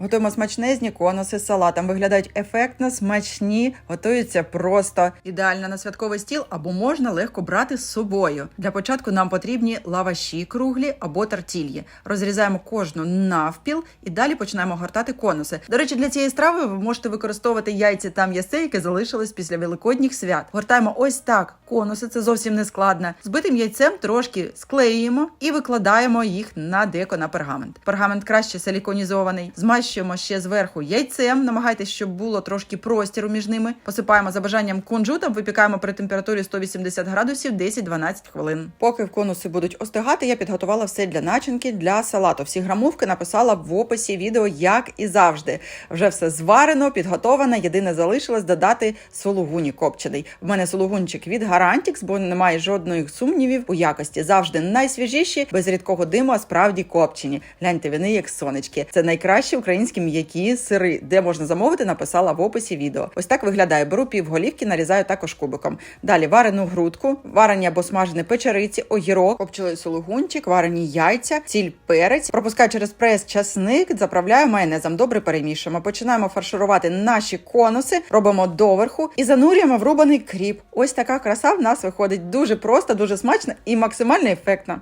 Готуємо смачнезні конуси з салатом. Виглядають ефектно, смачні, готуються просто ідеально на святковий стіл або можна легко брати з собою. Для початку нам потрібні лаваші круглі або тартільї. Розрізаємо кожну навпіл і далі починаємо гортати конуси. До речі, для цієї страви ви можете використовувати яйця та м'ясо, яке залишилось після великодніх свят. Гортаємо ось так. Конуси це зовсім не складно. Збитим яйцем трошки склеюємо і викладаємо їх на деко на пергамент. Пергамент краще силіконізований. Змащуємо ще зверху яйцем. Намагайтесь, щоб було трошки простіру між ними. Посипаємо за бажанням кунжутом, випікаємо при температурі 180 градусів 10-12 хвилин. Поки в конуси будуть остигати, я підготувала все для начинки для салату. Всі грамовки написала в описі відео, як і завжди. Вже все зварено, підготовано. Єдине залишилось додати сулугуні копчений. В мене сулугунчик від Garantix, бо немає жодних сумнівів у якості. Завжди найсвіжіші, без рідкого диму, а справді копчені. Гляньте, вони як сонечки. Це найкраще найкращі українські м'які сири, де можна замовити, написала в описі відео. Ось так виглядає. Беру півголівки, нарізаю також кубиком. Далі варену грудку, варені або смажені печериці, огірок, копчений сулугунчик, варені яйця, ціль перець. Пропускаю через прес часник, заправляю майонезом. Добре перемішуємо. Починаємо фарширувати наші конуси, робимо доверху і занурюємо в рубаний кріп. Ось така краса в нас виходить дуже просто, дуже смачно і максимально ефектно.